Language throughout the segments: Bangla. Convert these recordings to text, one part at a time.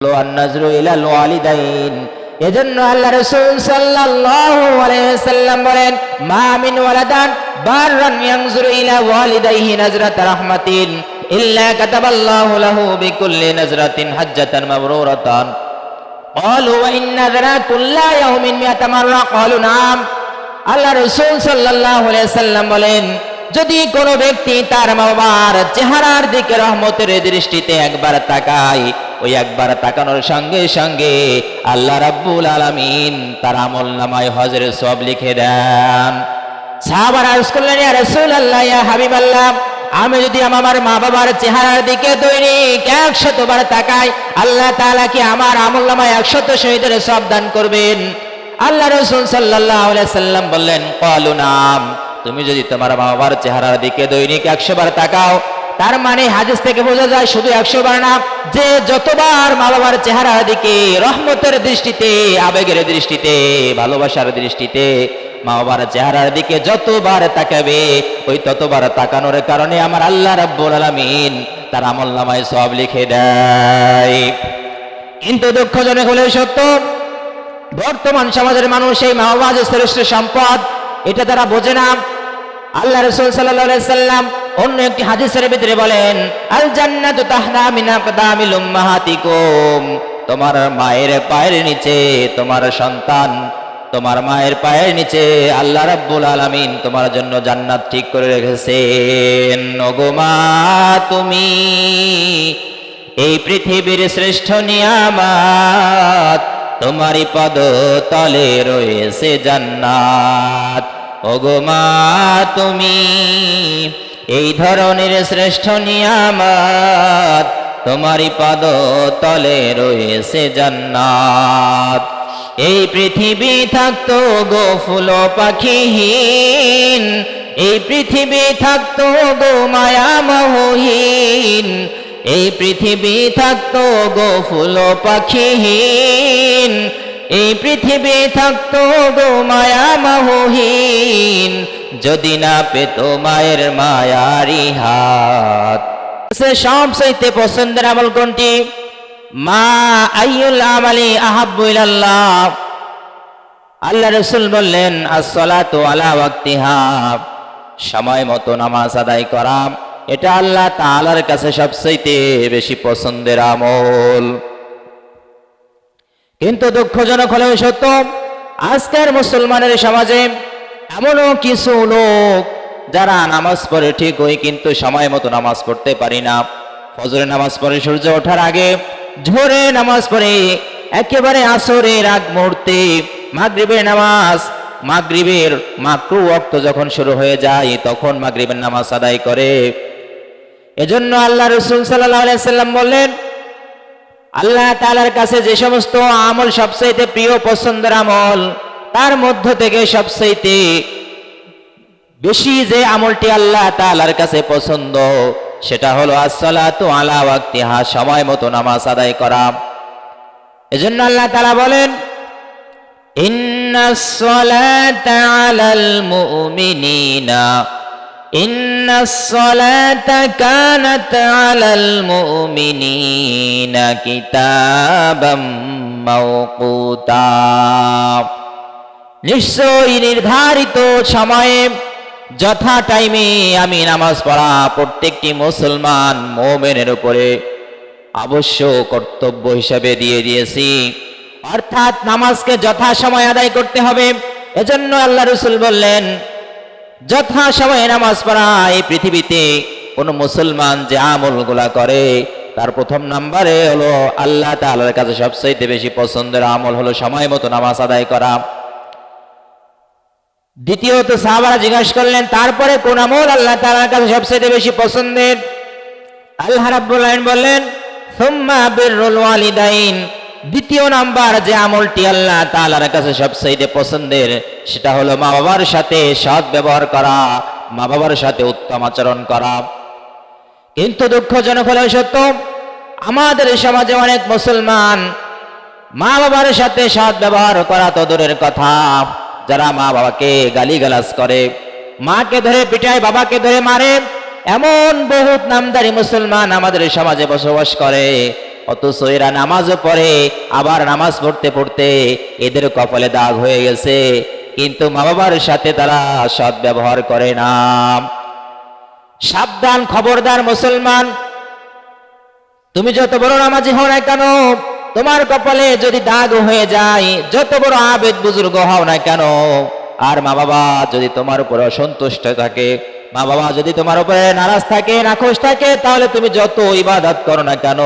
النظر إلى الوالدين এজন্য আল্লাহ রাসূল সাল্লাল্লাহু আলাইহি সাল্লাম বলেন মা মিন ওয়ালাদান বাররান ইয়ানজুরু ইলা ওয়ালিদাইহি নাজরাত রাহমাতিন ইল্লা কাতাবাল্লাহু লাহু বিকুল্লি নাজরাতিন হাজ্জাতান মাবরুরাতান قالوا وإن نذرا كل يوم مئة مرة قالوا نعم আল্লাহ রসুল সাল্লাহ সাল্লাম বলেন যদি কোনো ব্যক্তি তার বাবার চেহারার দিকে রহমতের দৃষ্টিতে একবার তাকায়, ওই একবার তাকানোর সঙ্গে সঙ্গে আল্লাহ রাব্বুল আলামিন তার আমল নামায় হজরে সব লিখে দেন, সাহাবার রাসূল আল্লাহ ইয়া হাবিব আল্লাহ আমি যদি আমার মা বাবার চেহারার দিকে দৈনিক একশতবার তাকাই, আল্লাহ তাআলা কি আমার আমল নামায় একশত শহীদের সব দান করবেন? আল্লাহ রসুল সাল্লাহ সাল্লাম বললেন কলু নাম। তুমি যদি তোমার বাবার চেহারার দিকে দৈনিক একশো বার তাকাও, তার মানে হাদিস থেকে বোঝা যায় শুধু একশো বার না, যে যতবার মা বাবার চেহারার দিকে, রহমতের দৃষ্টিতে, আবেগের দৃষ্টিতে, ভালোবাসার দৃষ্টিতে মা বাবার চেহারার দিকে যতবার তাকাবে, ওই ততবার তাকানোর কারণে আমার আল্লাহ রাব্বুল আলামিন তার আমল নামায় সব লিখে দেয়। কিন্তু দুঃখজনক হলেও সত্য, বর্তমান সমাজের মানুষ এই মা বাবা যে শ্রেষ্ঠ সম্পদ এটা তারা বোঝে না। আল্লাহ রসুল সাল্লাহ সাল্লাম অন্য একটি হাদিসের ভিতরে বলেন আল জান্নাতু তাহতা মিন আকদামিল উম্মাহাতিকুম। তোমার মায়ের পায়ের নিচে তোমার সন্তান, তোমার মায়ের পায়ের নিচে আল্লাহ রাব্বুল আলামিন তোমার জন্য জান্নাত ঠিক করে রেখেছেন। ওগো মা, তুমি এই পৃথিবীর শ্রেষ্ঠ নিয়ামাত। তোমারই পদ তলে রয়েছে জান্নাত। ওগো মা, তুমি এই ধরনের শ্রেষ্ঠ নিয়ামাত তোমারই পদ তলে রয়েছে জান্নাত। এই পৃথিবী থাকতো গো ফুল পাখিহীন, এই পৃথিবী থাকতো গো মায়া মোহহীন এই পৃথিবী থাকতো গো ফুল পাখিহীন। এই পৃথিবী থাকতো গো মায়া মোহহীন। যদি না পেত মায়ের মায়ারি হাত। সে সব চাইতে পছন্দের আমল কোনটি? মা আইয়ুল আমালি আহাব্বু ইলাল্লাহ। আল্লাহ রসুল বললেন, আসসালাতু আলা ওয়াক্তিহা। সময় মতো নামাজ আদায় করা। এটা আল্লাহ তাআলার কাছে সবচাইতে বেশি পছন্দের আমল। কিন্তু দুঃখজনক হলেও সত্য, আজকের মুসলমানের সমাজে এমনও কিছু লোক যারা নামাজ পড়ে ঠিক ওই কিন্তু সময় মতো নামাজ পড়তে পারি না। ফজরে নামাজ পড়ে সূর্য ওঠার আগে ঝোরে নামাজ পড়ে, একেবারে আসরের আগ মুহূর্তে মাগরিবের নামাজ, মাগরিবের মাকরু ওয়াক্ত যখন শুরু হয়ে যায়, তখন মাগরিবের নামাজ আদায় করে। এজন্য আল্লাহ রসুল সাল্লাম বললেন, আল্লাহ তালার কাছে যে সমস্ত আমল সবচাইতে প্রিয় পছন্দের আমল, তার মধ্য থেকে সবচাইতে বেশি যে আমলটি আল্লাহ তালার কাছে পছন্দ, সেটা হলো আসসালাতু আলা ওয়াক্তিহা, সময় মতো নামাজ আদায় করা। এজন্য আল্লাহ তালা বলেন, ইন্নাস সালাতা আলাল মুমিনিনা। ইন্নাস সালাতা কানাত আলাল মুমিনিনা কিতাবাম মাওকুতা। নিশ্চয়ই নির্ধারিত সময়ে, যথা টাইমে আমি নামাজ পড়া প্রত্যেকটি মুসলমান মোমেনের উপরে অবশ্য কর্তব্য হিসেবে দিয়ে দিয়েছি। অর্থাৎ নামাজকে যথা সময় আদায় করতে হবে। এজন্য আল্লাহ রসুল বললেন যথা সময়ে নামাজ পড়া এই পৃথিবীতে কোন মুসলমান যে আমলগুলা করে, তার প্রথম নাম্বারে হলো আল্লাহ তাআলার কাছে সবচেয়ে বেশি পছন্দের আমল হলো সময় মতো নামাজ আদায় করা। দ্বিতীয়ত সাহাবারা জিজ্ঞাসা করলেন, তারপরে কোন আমল আল্লাহ তাআলার কাছে সবচেয়ে বেশি পছন্দের? আল্লাহ রাব্বুল আলামিন বললেন, সুম্মা বিররুল ওয়ালিদাইন। দ্বিতীয় নাম্বার যে আমলটি আল্লাহ তালার কাছে সবচেয়ে পছন্দের, সেটা হলো মা বাবার সাথে সৎ ব্যবহার করা, মা বাবার সাথে উত্তম আচরণ করা। কিন্তু দুঃখজনক হলেও সত্য, আমাদের সমাজে অনেক মুসলমান মা বাবার সাথে সৎ ব্যবহার করা তো দূরের কথা। যারা মা বাবাকে গালিগালাজ করে, মাকে ধরে পিটায়, বাবাকে ধরে মারে, এমন বহুত নামদারি মুসলমান আমাদের সমাজে বসবাস করে। অথচ এরা নামাজও পড়ে, আবার নামাজ পড়তে পড়তে এদের কপালে দাগ হয়ে গেছে। কিন্তু মা বাবার সাথে তারা সৎ ব্যবহার করে না। সাবধান, খবরদার মুসলমান। তুমি যত বড় নামাজি হও না কেন, তোমার কপালে যদি দাগ হয়ে যায়, যত বড় আবেদ বুজুর্গ হও না কেন, আর মা বাবা যদি তোমার উপরে অসন্তুষ্ট থাকে মা বাবা যদি তোমার উপরে নারাজ থাকে, নাখোশ থাকে, তাহলে তুমি যত ইবাদত করো না কেন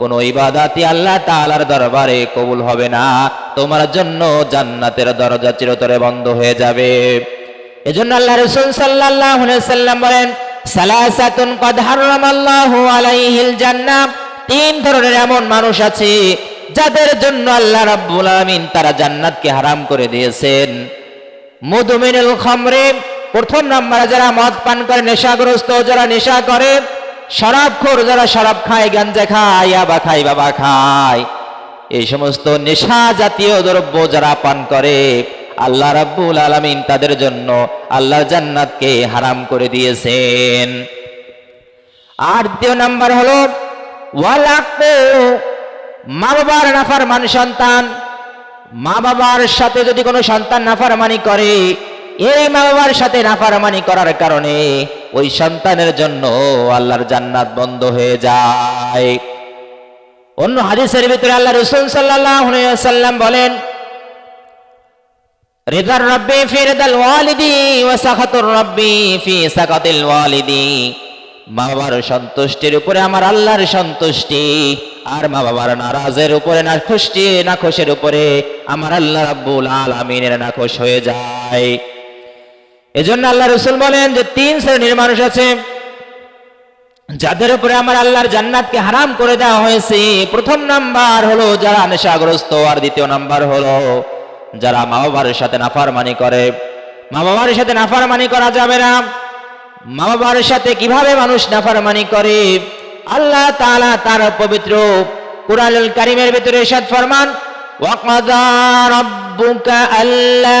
কোন ইবাদাতি আল্লাহ তাআলার দরবারে কবুল হবে না। তোমার জন্য জান্নাতের দরজা চিরতরে বন্ধ হয়ে যাবে। এজন্য আল্লাহ রাসূল আলাইহি সাল্লাম বলেন, সালাসাতুন আলাইহিল জান্নাহ তিন ধরনের এমন মানুষ আছে, যাদের জন্য আল্লাহ রাব্বুল আলামিন তারা জান্নাতকে হারাম করে দিয়েছেন। মধুমিনুল খামরে প্রথম নম্বরে যারা মদ পান করে, নেশাগ্রস্ত, যারা নেশা করে শরাবখোর যারা শরাব খায়, গাঞ্জা খায়, আবা খায়, বাবা খায়। এই সমস্ত নেশা জাতীয় দ্রব্য যারা পান করে, আল্লাহ রাব্বুল আলামিন তাদের জন্য আল্লাহ জান্নাতকে হারাম করে দিয়েছেন। আর দ্বিতীয় নাম্বার হলো ওয়ালাকু মা বাবার নাফার মান সন্তান। মা বাবার সাথে যদি কোনো সন্তান নাফারমানি করে, এই মা বাবার সাথে নাফারমানি করার কারণে ওই সন্তানের জন্য আল্লাহর জান্নাত বন্ধ হয়ে যায়। অন্য হাদিসের ভিতরে আল্লাহ রসুল সাল্লাম বলেন, রিদার রব্বি ফি রিদাল ওয়ালিদি ওয়া সাখাতুর রব্বি ফি সাকাতিল ওয়ালিদি। মা বাবার সন্তুষ্টির উপরে আমার আল্লাহর সন্তুষ্টি, আর মা বাবার নারাজের উপরে না খুশি, না খুশের উপরে আমার আল্লাহ রাব্বুল আলামিনের নাখোশ হয়ে যায়। এজন্য আল্লাহ রসুল বলেন যে তিন শ্রেণির মানুষ আছে, যাদের উপরে আমার আল্লাহর জান্নাতকে হারাম করে দেওয়া হয়েছে। প্রথম নাম্বার হলো যারা নেশাগ্রস্ত, আর দ্বিতীয় নাম্বার হলো যারা মা বাবার সাথে নাফারমানি করে। মা বাবার সাথে নাফারমানি করা যাবে না। মা বাবার সাথে কীভাবে মানুষ নাফারমানি করে? আল্লাহ তাআলা তার পবিত্র কুরআনুল কারীমের ভিতরে ইরশাদ ফরমান ওয়াকাদা রাব্বুকা আল্লা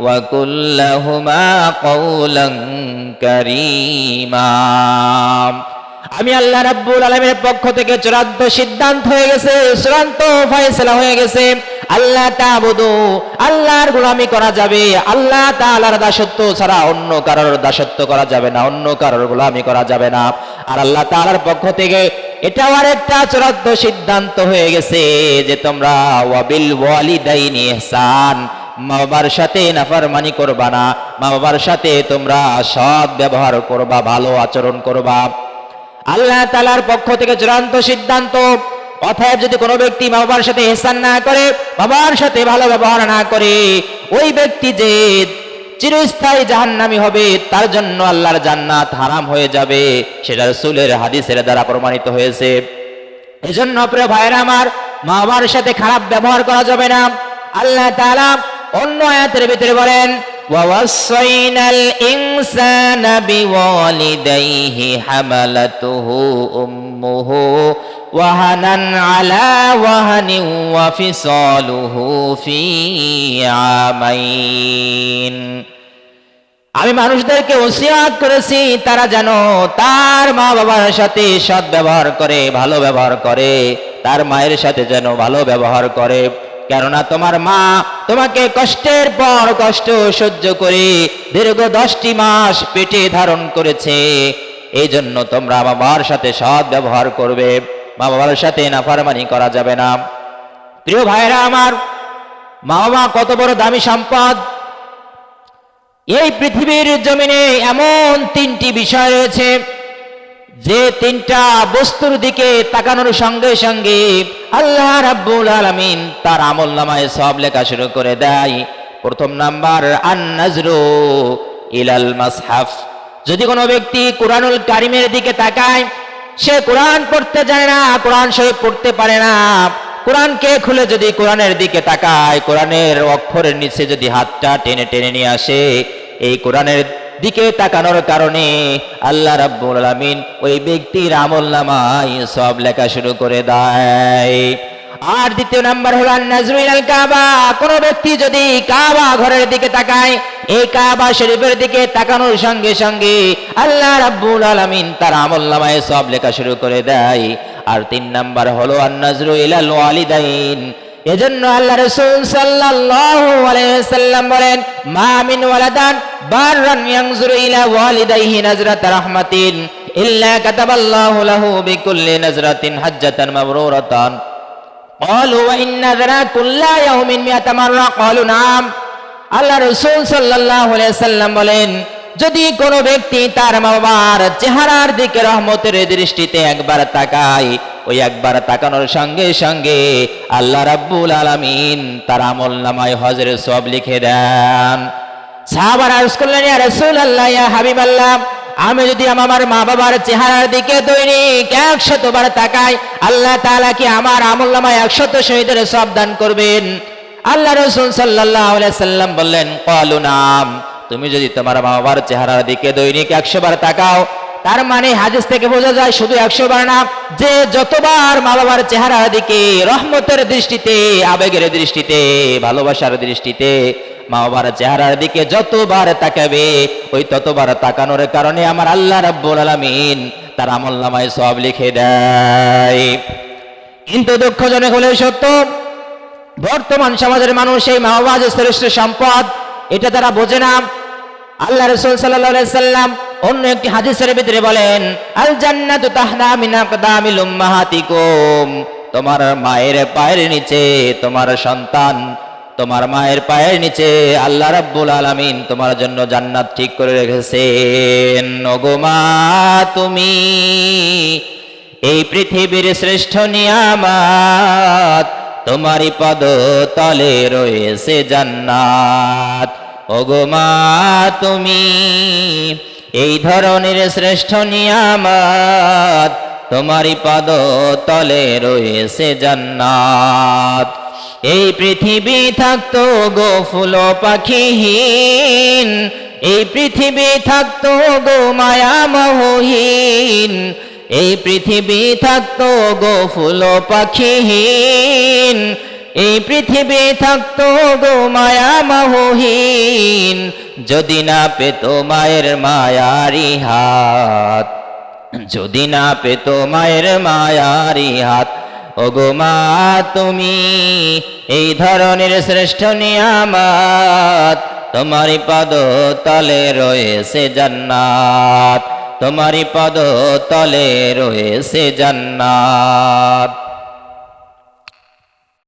وقل لهما قولا كريما আমি আল্লাহ রাব্বুল আলামিনের পক্ষ থেকে চূড়ান্ত সিদ্ধান্ত হয়ে গেছে চূড়ান্ত ফয়সালা হয়ে গেছে আল্লাহ তাবুদু আল্লাহর গোলামি করা যাবে আল্লাহ তাআলার দাসত্ব ছাড়া অন্য কারোর দাসত্ব করা যাবে না অন্য কারোর গোলামি করা যাবে না আর আল্লাহ তাআলার পক্ষ থেকে এটাও আরেকটা চূড়ান্ত সিদ্ধান্ত হয়ে গেছে যে তোমরা ওয়াবিল ওয়ালিদাইনি ইহসান মা বাবার সাথে নাফারমানি করবা না। মা বাবার সাথে তোমরা সৎ ব্যবহার করবা, ভালো আচরণ করবা। আল্লাহ তালার পক্ষ থেকে চূড়ান্ত সিদ্ধান্ত, অতএব যদি কোনো ব্যক্তি মা বাবার সাথে এহসান না করে বাবার সাথে ভালো ব্যবহার না করে, ওই ব্যক্তি যে চিরস্থায়ী জাহান্নামি হবে, তার জন্য আল্লাহর জান্নাত হারাম হয়ে যাবে, সেটা রসুলের হাদিসের দ্বারা প্রমাণিত হয়েছে। এজন্য প্রিয় ভাইয়েরা আমার মা বাবার সাথে খারাপ ব্যবহার করা যাবে না। আল্লাহ তাআলা অন্য আয়াতের ভিতরে বলেন ووصينا الإنسان بوالديه حملته أمه وهنا على وهن وفصاله في عامين আমি মানুষদেরকে ওসিয়াত করেছি তারা যেন তার মা বাবার সাথে সৎ ব্যবহার করে ভালো ব্যবহার করে তার মায়ের সাথে যেন ভালো ব্যবহার করে কেননা তোমার মা তোমাকে কষ্টের পর কষ্ট সহ্য করে দীর্ঘ দশটি মাস পেটে ধারণ করেছে। এই জন্য তোমরা বাবার সাথে সৎ ব্যবহার করবে। মা বাবার সাথে নাফারমানি করা যাবে না। প্রিয় ভাইরা আমার, মা বাবা কত বড় দামি সম্পদ। এই পৃথিবীর জমিনে এমন তিনটি বিষয় রয়েছে। যে তিনটা বস্তুর দিকে তাকানোর সঙ্গে সঙ্গে আল্লাহ রাব্বুল আলামিন তার আমল নামায় সব লেখা শুরু করে দেয়। প্রথম নাম্বার আন নাজরু ইলাল মাসহাফ। যদি কোনো ব্যক্তি কোরআনুল কারিমের দিকে তাকায়, সে কোরআন পড়তে জানে না, কোরআন শরীফ পড়তে পারে না। কোরআনকে খুলে যদি কোরআনের দিকে তাকায়, কোরআনের অক্ষরের নিচে যদি হাতটা টেনে টেনে নিয়ে আসে, এই কোরআনের দিকে তাকানোর কারণে আল্লাহ রাব্বুল আলামিন ওই ব্যক্তির আমল নামায় সব লেখা শুরু করে দেয়। আর দ্বিতীয় নাম্বার হলো নাজরুল আল কাবা। কোন ব্যক্তি যদি কাবা ঘরের দিকে তাকায়, এই কাবা শরীফের দিকে তাকানোর সঙ্গে সঙ্গে আল্লাহ রাব্বুল আলামিন তার আমল নামায় সব লেখা শুরু করে দেয়। আর তিন নাম্বার হলো আন্নাজরু ইলাল ওয়ালিদাইন। এজন্য আল্লাহ রাসূল সাল্লাল্লাহু আলাইহি সাল্লাম বলেন মা মিন ওয়ালাদান বাররান ইয়ানজুরু ইলা ওয়ালিদাইহি নাজরাত রাহমাতিন ইল্লা কাতাবাল্লাহু লাহু বিকুল্লি নাজরাতিন হাজ্জাতান মাবরুরাতান قالوا وإن نذر كل يوم مئة مرة قالوا نعم আল্লাহ রসুল সাল্লাহ সাল্লাম বলেন যদি কোনো ব্যক্তি তার মা বাবার চেহারার দিকে রহমতের দৃষ্টিতে একবার তাকায় ওই একবার তাকানোর সঙ্গে সঙ্গে আল্লাহ রাব্বুল আলামিন তার আমল নামায় হজের সব লিখে দেন। সাহাবার আরজ করলেন, ইয়া রাসূল আল্লাহ ইয়া হাবিব আল্লাহ আমি যদি আমার মা বাবার চেহারার দিকে দৈনিক একশতবার তাকাই, আল্লাহ তাআলা কি আমার আমল নামায় একশত শহীদের সব দান করবেন? আল্লাহ রসুল সাল্লাহ সাল্লাম বললেন কলু নাম, তুমি যদি তোমার মা বাবার চেহারার দিকে দৈনিক একশো বার তাকাও তার মানে হাদিস থেকে বোঝা যায় শুধু একশো বার না, যে যতবার মা বাবার চেহারার দিকে, রহমতের দৃষ্টিতে, আবেগের দৃষ্টিতে, ভালোবাসার দৃষ্টিতে মা বাবার চেহারার দিকে যতবার তাকাবে, ওই ততবার তাকানোর কারণে আমার আল্লাহ রাব্বুল আলামিন তার আমল নামায় সব লিখে দেয়। কিন্তু দুঃখজনক হলে সত্য, বর্তমান সমাজের মানুষ এই মা বাবা যে শ্রেষ্ঠ সম্পদ, এটা তারা বোঝে না। আল্লাহ রসুল সাল্লাম অন্য একটি হাদিসের ভিতরে বলেন আল জান্নাতু তাহনা মিন আকদামিল উম্মাহাতিকুম। তোমার মায়ের পায়ের নিচে তোমার সন্তান, তোমার মায়ের পায়ের নিচে আল্লাহ রাব্বুল আলামিন তোমার জন্য জান্নাত ঠিক করে রেখেছেন। ওগো মা, তুমি এই পৃথিবীর শ্রেষ্ঠ নিয়ামাত, তোমারই পদ তলে রয়েছে জান্নাত। ওগো মা, তুমি এই ধরনের শ্রেষ্ঠ নিয়ামাত তোমারই পদ তলে রয়েছে জান্নাত। এই পৃথিবী থাকতো গো ফুল পাখিহীন, এই পৃথিবী থাকতো গো মায়া এই পৃথিবী থাকতো গো ফুল পাখিহীন এই পৃথিবী থাকতো গো মায়া মোহহীন। যদি না পেত মায়ের মায়ারি হাত, যদি না পেত মায়ের মায়ারি হাত, ওগো মা তুমি এই ধরনের শ্রেষ্ঠ নিয়ামাত। তোমারই পদ তলে রয়েছে জান্নাত, তোমারই পদ তলে রয়েছে জান্নাত।